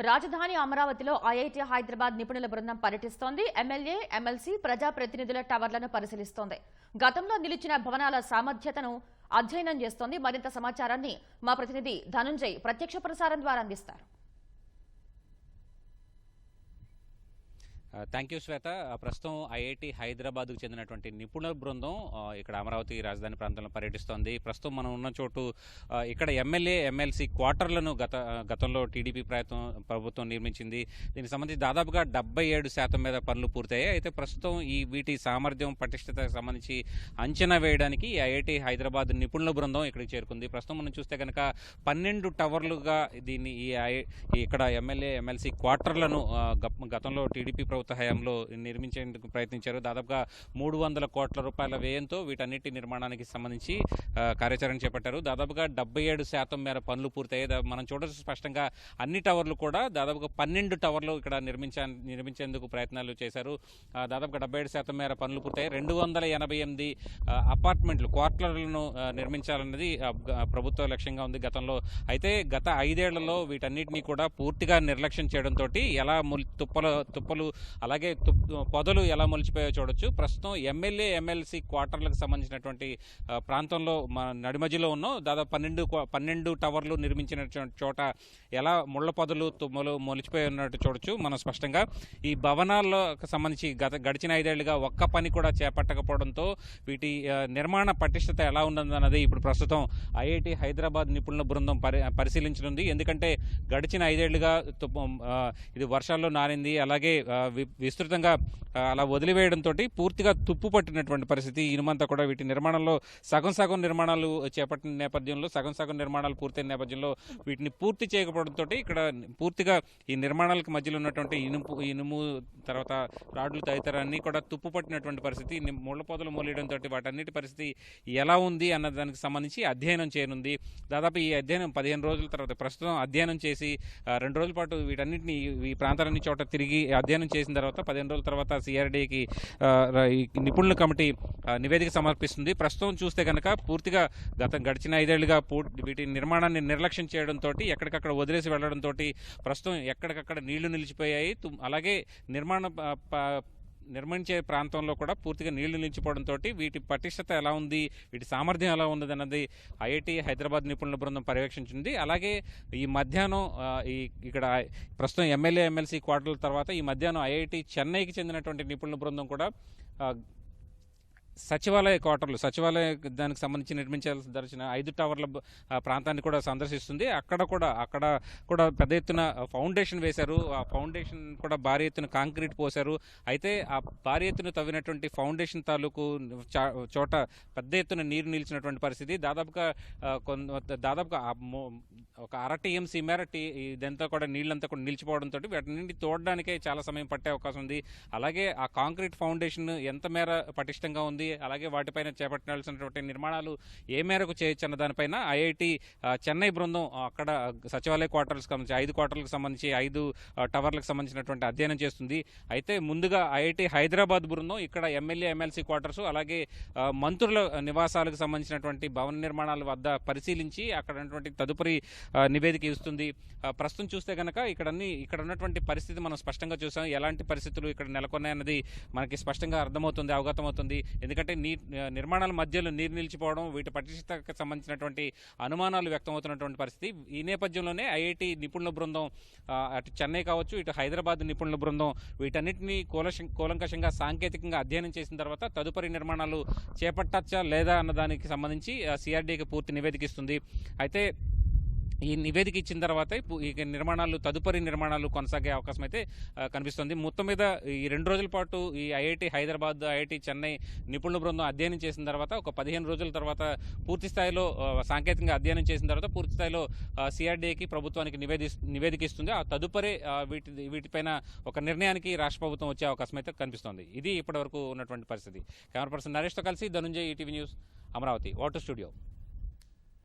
రాజధాని అమరావతిలో ఐఐటి హైదరాబాద్ నిపుణుల బృందం పర్యటిస్తోంది. ఎమ్మెల్యే ఎమ్మెల్సీ ప్రజాప్రతినిధుల టవర్లను పరిశీలిస్తోంది. గతంలో నిలిచిన భవనాల సామర్థ్యతను అధ్యయనం చేస్తోంది. మరింత సమాచారాన్ని మా ప్రతినిధి ధనుంజయ్ ప్రత్యక్ష ప్రసారం ద్వారా అందిస్తారు. Thank you Shweta. ప్రస్తుతం ఐఐటి హైదరాబాద్కు చెందినటువంటి నిపుణుల బృందం ఇక్కడ అమరావతి రాజధాని ప్రాంతంలో పర్యటిస్తోంది. ప్రస్తుతం మనం ఉన్న చోటు ఇక్కడ ఎమ్మెల్యే ఎమ్మెల్సీ క్వార్టర్లను గత గతంలో టీడీపీ ప్రయత్నం ప్రభుత్వం నిర్మించింది. దీనికి సంబంధించి దాదాపుగా డెబ్బై ఏడు శాతం మీద పనులు పూర్తయ్యాయి. అయితే ప్రస్తుతం ఈ వీటి సామర్థ్యం పటిష్టతకు సంబంధించి అంచనా వేయడానికి ఐఐటి హైదరాబాద్ నిపుణుల బృందం ఇక్కడికి చేరుకుంది. ప్రస్తుతం మనం చూస్తే కనుక పన్నెండు టవర్లుగా దీన్ని ఈ ఐ- ఇక్కడ ఎమ్మెల్యే ఎమ్మెల్సీ క్వార్టర్లను గతంలో టీడీపీ ప్రభుత్వం హయాంలో నిర్మించేందుకు ప్రయత్నించారు. దాదాపుగా మూడు వందల కోట్ల రూపాయల వ్యయంతో వీటన్నిటి నిర్మాణానికి సంబంధించి కార్యాచరణ చేపట్టారు. దాదాపుగా డెబ్బై ఏడు శాతం మేర పనులు పూర్తయ్యాయి. మనం చూడొచ్చు స్పష్టంగా అన్ని టవర్లు కూడా దాదాపుగా పన్నెండు టవర్లు ఇక్కడ నిర్మించా నిర్మించేందుకు ప్రయత్నాలు చేశారు. దాదాపుగా డెబ్బై ఏడు శాతం మేర పనులు పూర్తయ్యాయి. రెండు వందల ఎనభై ఎనిమిది అపార్ట్మెంట్లు క్వార్టర్లను నిర్మించాలన్నది ప్రభుత్వ లక్ష్యంగా ఉంది గతంలో. అయితే గత ఐదేళ్ళలో వీటన్నిటినీ కూడా పూర్తిగా నిర్లక్ష్యం చేయడంతో ఎలా ముల్ తుప్పల తుప్పలు అలాగే తుప్ పొదలు ఎలా మొలిచిపోయాయో చూడొచ్చు. ప్రస్తుతం ఎమ్మెల్యే ఎమ్మెల్సీ క్వార్టర్లకు సంబంధించినటువంటి ప్రాంతంలో మన నడిమధ్యలో ఉన్నాం. దాదాపు పన్నెండు పన్నెండు టవర్లు నిర్మించిన చోట ఎలా ముళ్ళ పొదలు తుమ్మలు మొలిచిపోయి ఉన్నట్టు చూడొచ్చు మనం స్పష్టంగా. ఈ భవనాల్లోకి సంబంధించి గత గడిచిన ఐదేళ్ళుగా ఒక్క పని కూడా చేపట్టకపోవడంతో వీటి నిర్మాణ పటిష్టత ఎలా ఉందన్నది ఇప్పుడు ప్రస్తుతం ఐఐటి హైదరాబాద్ నిపుణుల బృందం పరి పరిశీలించనుంది. ఎందుకంటే గడిచిన ఐదేళ్ళుగా ఇది వర్షాల్లో నానింది. అలాగే వి- విస్తృతంగా అలా వదిలివేయడంతో పూర్తిగా తుప్పు పట్టినటువంటి పరిస్థితి ఇనుమంతా కూడా వీటి నిర్మాణంలో సగం సగం నిర్మాణాలు చేపట్టిన నేపథ్యంలో సగం సగం నిర్మాణాలు పూర్తయిన నేపథ్యంలో వీటిని పూర్తి చేయకపోవడంతో ఇక్కడ పూర్తిగా ఈ నిర్మాణాలకు మధ్యలో ఉన్నటువంటి ఇనుపు ఇనుము తర్వాత రాడ్లు తదితర కూడా తుప్పు పట్టినటువంటి పరిస్థితి. ని- ముళ్ళ పొదలు వాటన్నిటి పరిస్థితి ఎలా ఉంది అన్న దానికి సంబంధించి అధ్యయనం చేయనుంది. దాదాపు ఈ అధ్యయనం పదిహేను రోజుల తర్వాత ప్రస్తుతం అధ్యయనం చేసి రెండు రోజుల పాటు వీటన్నిటిని ఈ- ఈ ప్రాంతాలన్నీ చోట తిరిగి అధ్యయనం చేసిన తర్వాత పదిహేను రోజుల తర్వాత సిఆర్డీకి నిపుణుల కమిటీ నివేదిక సమర్పిస్తుంది. ప్రస్తుతం చూస్తే కనుక పూర్తిగా గత గడిచిన ఐదేళ్ళుగా వీటి నిర్మాణాన్ని నిర్లక్ష్యం చేయడంతో ఎక్కడికక్కడ వదిలేసి వెళ్ళడంతో ప్రస్తుతం ఎక్కడికక్కడ నీళ్ళు నిలిచిపోయాయి. అలాగే నిర్మాణ నిర్మించే ప్రాంతంలో కూడా పూర్తిగా నీళ్ళు నిలిచిపోవడంతో వీటి పటిష్టత ఎలా ఉంది వీటి సామర్థ్యం ఎలా ఉన్నది అన్నది ఐఐటి హైదరాబాద్ నిపుణుల బృందం పర్యవేక్షించింది. అలాగే ఈ మధ్యాహ్నం ఈ ఇక్కడ ప్రస్తుతం ఎమ్మెల్యే ఎమ్మెల్సీ క్వార్టర్ల తర్వాత ఈ మధ్యాహ్నం ఐఐటి చెన్నైకి చెందినటువంటి నిపుణుల బృందం కూడా సచివాలయ క్వార్టర్లు సచివాలయ దానికి సంబంధించి నిర్మించాల్సిన దర్శన ఐదు టవర్ల ప్రాంతాన్ని కూడా సందర్శిస్తుంది. అక్కడ కూడా అక్కడ కూడా పెద్ద ఎత్తున ఫౌండేషన్ వేశారు. ఆ ఫౌండేషన్ కూడా భారీ ఎత్తున కాంక్రీట్ పోశారు. అయితే ఆ భారీ ఎత్తున తవ్వినటువంటి ఫౌండేషన్ తాలూకు చా- చోట పెద్ద ఎత్తున నీరు నిలిచినటువంటి పరిస్థితి. దాదాపుగా ఆ, కొంత దాదాపుగా ఒక అర టీఎంసీ మేర టీ ఇదంతా కూడా నీళ్ళంతా కూడా నిలిచిపోవడంతో వాటిని తోడడానికే చాలా సమయం పట్టే అవకాశం ఉంది. అలాగే ఆ కాంక్రీట్ ఫౌండేషన్ ఎంత మేర పటిష్టంగా ఉంది? అలాగే వాటిపైన చేపట్టాల్సినటువంటి నిర్మాణాలు ఏ మేరకు చేయొచ్చు అన్న దానిపైన ఐఐటి చెన్నై బృందం అక్కడ సచివాలయ క్వార్టర్స్ సంబంధించి ఐదు క్వార్టర్లకు సంబంధించి ఐదు టవర్లకు సంబంధించినటువంటి అధ్యయనం చేస్తుంది. అయితే ముందుగా ఐఐటి హైదరాబాద్ బృందం ఇక్కడ ఎమ్మెల్యే ఎమ్మెల్సీ క్వార్టర్స్ అలాగే మంత్రుల నివాసాలకు సంబంధించినటువంటి భవన నిర్మాణాల వద్ద పరిశీలించి అక్కడ ఉన్నటువంటి తదుపరి నివేదిక ఇస్తుంది. ప్రస్తుతం చూస్తే కనుక ఇక్కడ ఇక్కడ ఉన్నటువంటి పరిస్థితి మనం స్పష్టంగా చూసాం. ఎలాంటి పరిస్థితులు ఇక్కడ నెలకొన్నాయన్నది మనకి స్పష్టంగా అర్థమవుతుంది అవగతమవుతుంది ఎందుకంటే నీ నిర్మాణాల మధ్యలో నీరు నిలిచిపోవడం వీటి పటిష్టతకు సంబంధించినటువంటి అనుమానాలు వ్యక్తమవుతున్నటువంటి పరిస్థితి. ఈ నేపథ్యంలోనే ఐఐటి నిపుణుల బృందం అటు చెన్నై కావచ్చు ఇటు హైదరాబాద్ నిపుణుల బృందం వీటన్నిటిని కూలశ కూలంకషంగా సాంకేతికంగా అధ్యయనం చేసిన తర్వాత తదుపరి నిర్మాణాలు చేపట్టచ్చా లేదా అన్న దానికి సంబంధించి సిఆర్డీకి పూర్తి నివేదిక ఇస్తుంది. అయితే ఈ నివేదిక ఇచ్చిన తర్వాత ఈ నిర్మాణాలు తదుపరి నిర్మాణాలు కొనసాగే అవకాశం అయితే కనిపిస్తుంది. మొత్తం మీద ఈ రెండు రోజుల పాటు ఈ ఐఐటి హైదరాబాద్ ఐఐటి చెన్నై నిపుణుల బృందం అధ్యయనం చేసిన తర్వాత ఒక పదిహేను రోజుల తర్వాత పూర్తి స్థాయిలో సాంకేతికంగా అధ్యయనం చేసిన తర్వాత పూర్తి స్థాయిలో సిఆర్డీఏకి ప్రభుత్వానికి నివేది నివేదిక ఇస్తుంది ఆ తదుపరి వీటి వీటిపైన ఒక నిర్ణయానికి రాష్ట్ర ప్రభుత్వం వచ్చే అవకాశం అయితే కనిపిస్తోంది. ఇది ఇప్పటివరకు ఉన్నటువంటి పరిస్థితి. కెమెరా పర్సన్ నరేష్తో కలిసి Dhanunjay ETV news Amaravati water studio.